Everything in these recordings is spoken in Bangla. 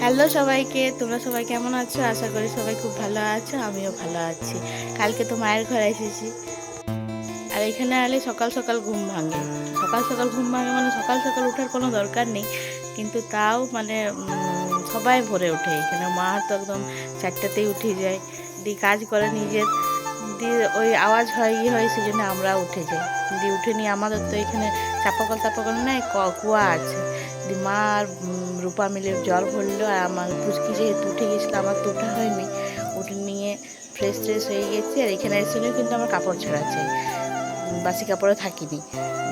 হ্যালো সবাইকে, তোমরা সবাই কেমন আছো? আশা করি সবাই খুব ভালো আছো, আমিও ভালো আছি। কালকে তো মায়ের ঘরে এসেছি। আর এখানে এলে সকাল সকাল ঘুম ভাঙে। সকাল সকাল ঘুম ভাঙে মানে সকাল সকাল ওঠার কোনো দরকার নেই। কিন্তু তাও মানে সবাই ভরে ওঠে। এখানে মা তো একদম চারটাতেই উঠে যায়। দিয়ে কাজ করে নিজের। দিয়ে ওই আওয়াজ হয় ইয়ে হয় সেই জন্য আমরা উঠে যাই। দিয়ে উঠে নিয়ে আমাদের তো এখানে চাপাকল তাপাকল নেই কুয়া আছে। মা রূপা মিলে জল ভরলো আর আমার পুচকি যেহেতু উঠে গেছিল, আমার তো ওঠা হয়নি। উঠে নিয়ে ফ্রেশ ট্রেশ হয়ে গেছি আর এখানে এসেও কিন্তু আমার কাপড় ছাড়াচ্ছে। বাসি কাপড়ে থাকিনি।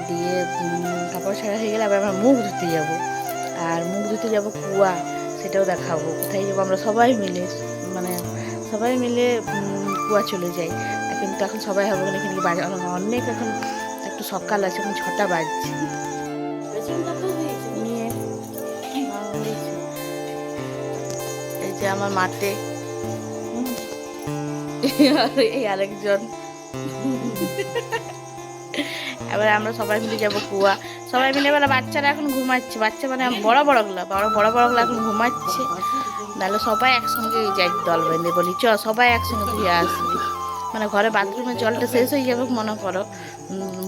দিয়ে কাপড় ছাড়া হয়ে গেলে আবার আমরা মুখ ধুতে যাব। আর মুখ ধুতে যাব কুয়া, সেটাও দেখাবো। কোথায় যাব আমরা সবাই মিলে মানে সবাই মিলে কুয়া চলে যাই। কিন্তু এখন সবাই হবে না, এখানে বাজে অনেক এখন একটু সকাল আছে, এখন ছটা বাজছে। যে আমার মাঠে। এই আরেকজন। এবার আমরা সবাই মিলে যাব কুয়া। সবাই মিলে এবার বাচ্চারা এখন ঘুমাচ্ছে। বাচ্চা মানে বড় বড়গুলো, বড় বড় বড় বড়গুলো এখন ঘুমাচ্ছে। নাহলে সবাই একসঙ্গে যাই দল বেঁধে বলি, চ, সবাই একসঙ্গে ধুয়ে আসবি। মানে ঘরে বাথরুমে জলটা শেষ হয়ে যাবে, মনে করো।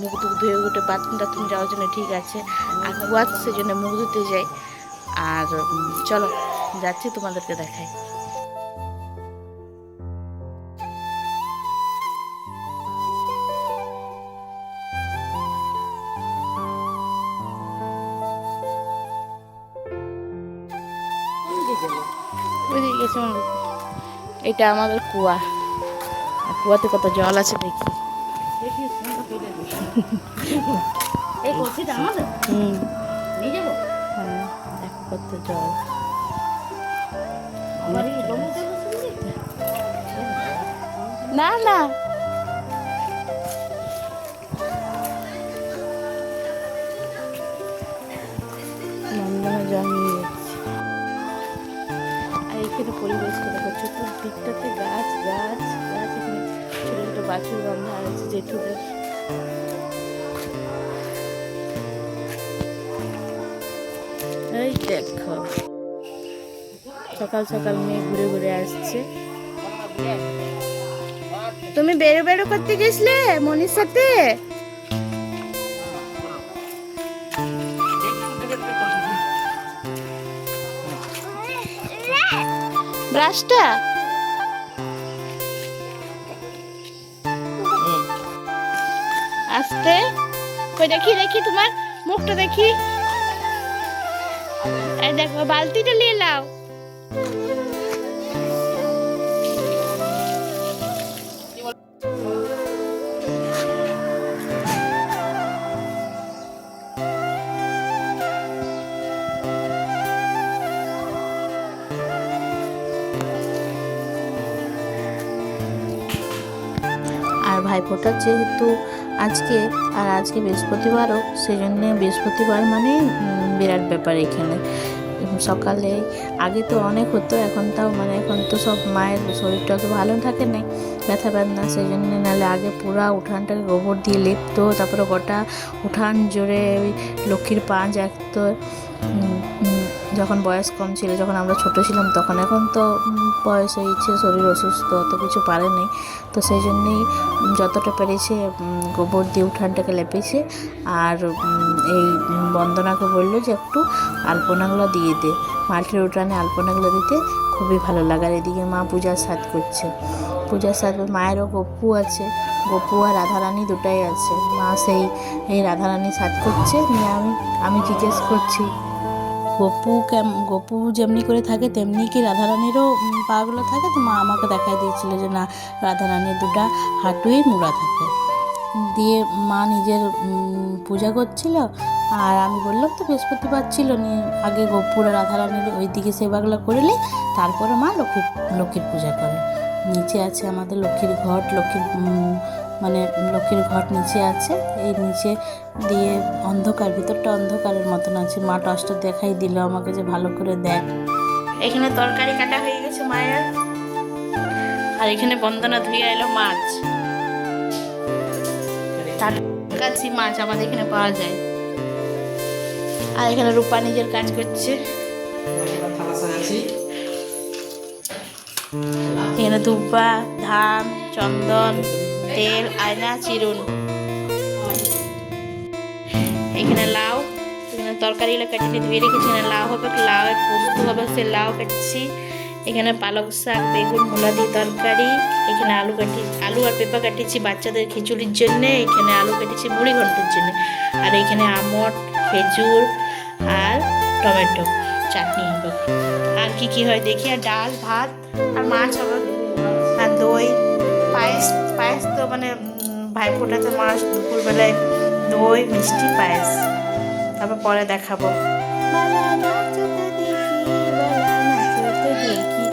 মুখ টুক ধুয়ে উঠে বাথরুম টাথরুম যাওয়ার জন্য ঠিক আছে। আর কুয়া সেই জন্য মুখ ধুতে যাই। আর চলো। যাচ্ছি তোমাদেরকে দেখাই। এটা আমাদের কুয়া। আর কুয়াতে কত জল আছে দেখি। এই কলসিটা আমাদের? হুম। নিয়ে যাব? হ্যাঁ দেখো কত জল। না না। নন্দনে আর এখানে পরিবেশটা দেখো চতুর্দিকটাতে গাছ গাছ গাছ এখানে ছোটো ছোটো বাছুর বান্ধা আছে জেঠুদের। এই দেখো। সকাল সকাল মেয়ে ঘুরে ঘুরে আসছে। তুমি বেরো বেরো করতে গেছিলে মনির সাথে? ব্রাশটা? আস্তে। কই দেখি দেখি তোমার মুখটা দেখি। দেখো, বালতিটা নিয়ে নাও। আর ভাইফোঁটার যেহেতু আজকে আর আজকে বৃহস্পতিবারও সেই জন্য বৃহস্পতিবার মানে বিরাট ব্যাপার এখানে। সকালে আগে তো অনেক হতো, এখন তাও মানে এখন তো সব মায়ের শরীরটা তো ভালো থাকে না, ব্যথা বেদনা সেই জন্য নাহলে আগে পুরা উঠানটাকে গোবর দিয়ে লেপতো, তারপরে গোটা উঠান জুড়ে ওই লক্ষ্মীর পাঁচ একতো যখন বয়স কম ছিল, যখন আমরা ছোট ছিলাম, তখন এখন তো বয়স হয়েছে শরীর অসুস্থ, অত কিছু পারেনি তো সেই জন্যেই যতটা পেরেছে গোবর দিয়ে উঠানটাকে লেপেছে আর এই বন্দনাকে বলল যে একটু আলপনাগুলো দিয়ে দে। মাটির উঠানে আলপনাগুলো দিতে খুবই ভালো লাগার এদিকে মা পূজার সাথ করছে। পূজার সাথ মায়েরও গপু আছে। গপু আর রাধারানী দুটাই আছে। মা সেই, এই রাধারানী সাথ করছে। নিয়ে আমি আমি জিজ্ঞেস করছি গপু কেম, গপু যেমনি করে থাকে, তেমনি কি রাধারানীরও পাগুলো থাকে? তো মা আমাকে দেখাই দিয়েছিল যে না, রাধারানীর দুটা হাঁটুই মুড়া থাকে। দিয়ে মা নিজের পূজা করছিল। আর আমি বললাম, তো বৃহস্পতিবার ছিল নিয়ে আগে গপুর আর রাধারানীর ওই দিকে সেবাগুলো করে নিই তারপরে মা লক্ষ্মীর লক্ষ্মীর পূজা করে। নিচে আছে আমাদের লক্ষ্মীর ঘট, লক্ষ্মীর মানে লক্ষ্মীর ঘট নিচে আছে। এই নিচে দিয়ে অন্ধকার, ভিতরটা অন্ধকারের মতন আছে। মা টসটা দেখাই দিল আমাকে যে ভালো করে দেখ। এখানে তরকারি কাটা হয়ে গেছে মায়ের। আর এখানে বন্দনা ধুয়ে এলো মাছ। টাটকাছি মাছ আমাদের এখানে পাওয়া যায়। আর এখানে রূপা নিজের কাজ করছে। এখানে দুব্বা ধান, চন্দন। তেল আয়না চিরুন। এখানে লাউ, এখানে তরকারিগুলো কেটে ধুয়ে রেখেছি। এখানে লাউ হবে, লাউ পোস্ত হবে, সে লাউ কাটছি। এখানে পালক শাক, বেগুন, মূলা দিয়ে তরকারি। এখানে আলু কাটি, আলু আর পেঁপা কাটিয়েছি বাচ্চাদের খিচুড়ির জন্য। এখানে আলু কেটেছি মুড়ি ঘন্টর জন্য। আর এখানে আমট, খেজুর আর টমেটো চাটনি হবে। আর কি কি হয় দেখি, আর ডাল, ভাত, আর মাছ হবে। আর দই। পায়েস পায়েস তো মানে ভাইফোঁটা তো মাছ দুপুরবেলায় দই মিষ্টি পায়েস। তারপর পরে দেখাবো। দেখি,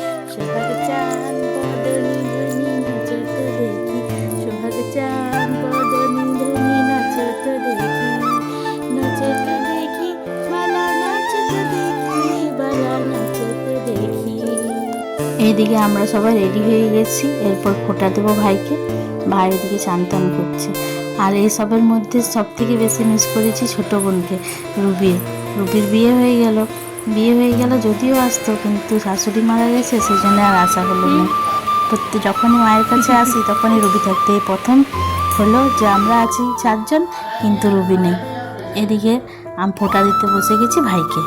এইদিকে আমরা সবাই রেডি হয়ে গেছি, এরপর ফোটা দেবো ভাইকে। ভাই এদিকে চান করছে। আর এইসবের মধ্যে সব থেকে বেশি মিস করেছি ছোট বোনকে, রুবির। রুবির বিয়ে হয়ে গেল। বিয়ে হয়ে গেল যদিও আসতো, কিন্তু শাশুড়ি মারা গেছে সেই জন্য আর আসা হলো না। প্রত্যেক যখনই মায়ের কাছে আসি, তখনই রুবি থাকতে প্রথম হলো যে আমরা আছি চারজন, কিন্তু রুবি নেই। এদিকে আমি ফোঁটা দিতে বসে গেছি ভাইকে।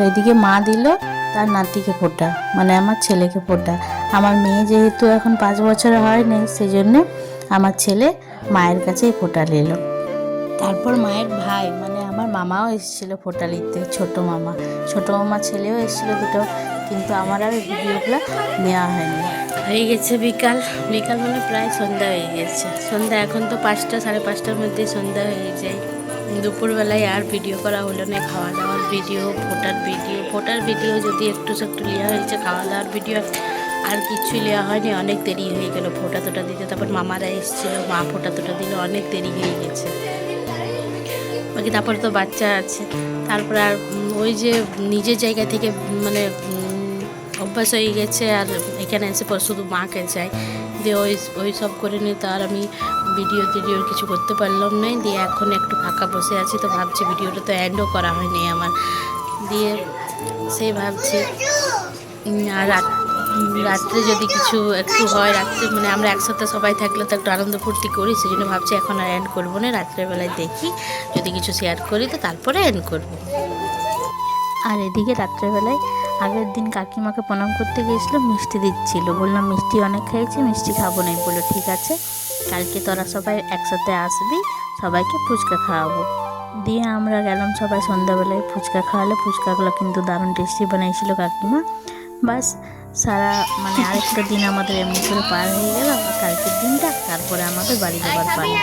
আর এদিকে মা দিল তার নাতিকে ফোটা মানে আমার ছেলেকে ফোটা। আমার মেয়ে যেহেতু এখন পাঁচ বছর হয়নি সেই জন্য আমার ছেলে মায়ের কাছেই ফোটা নিল। তারপর মায়ের ভাই মানে আমার মামাও এসেছিল ফোটা নিতে, ছোট মামা। ছোট মামা ছেলেও এসেছিল দুটো, কিন্তু আমার আর ভিডিওগুলো নেওয়া হয়নি। হয়ে গেছে বিকাল। বিকাল মানে প্রায় সন্ধ্যা হয়ে গেছে। সন্ধ্যা এখন তো পাঁচটা, সাড়ে পাঁচটার মধ্যেই সন্ধ্যা হয়ে যায়। দুপুরবেলায় আর ভিডিও করা হলো না খাওয়া দাওয়ার ভিডিও, ফোটার ভিডিও। ফোটার ভিডিও যদি একটু একটু নেওয়া হয়েছে খাওয়া দাওয়ার ভিডিও আর কিছুই নেওয়া হয়নি, অনেক দেরি হয়ে গেল ফোটা তোটা দিতে। তারপর মামারা এসেছিল, মা ফোটা তোটা দিল, অনেক দেরি হয়ে গেছে। বাকি তারপরে তো বাচ্চা আছে। তারপর আর ওই যে নিজের জায়গা থেকে মানে অভ্যাস হয়ে গেছে, আর এখানে এসে পর শুধু মাকে চাই দিয়ে ওই ওই সব করে নিয়ে তো আর আমি ভিডিও টিডিও কিছু করতে পারলাম না। দিয়ে এখন একটু ফাঁকা বসে আছি তো ভাবছি ভিডিওটা তো অ্যান্ডও করা হয়নি আমার। দিয়ে সেই ভাবছি আর রাত, রাত্রে যদি কিছু একটু হয়, রাত্রে মানে আমরা একসাথে সবাই থাকলে তো একটু আনন্দ ফুর্তি করি সেই জন্য ভাবছি এখন আর অ্যান্ড করব না, রাত্রের বেলায় দেখি যদি কিছু শেয়ার করি তো তারপরে অ্যান্ড করব। আর এদিকে রাত্রেবেলায় আগের দিন কাকিমাকে প্রণাম করতে গিয়েছিল মিষ্টি দিচ্ছিল। বললাম মিষ্টি অনেক খেয়েছি মিষ্টি খাব না। বলল ঠিক আছে কালকে তোরা সবাই একসাথে আসবি সবাইকে ফুচকা খাওয়াবো। দিয়ে আমরা গেলাম সবাই সন্ধ্যাবেলায় ফুচকা খাওয়ালে। ফুচকাগুলো কিন্তু দারুণ টেস্টি বানাইছিল কাকিমা। বাস সারা মানে আরেকটা দিন আমাদের এমনি করে পার হয়ে গেল কালকের দিনটা তারপরে আমাদের বাড়ি যাবার পালা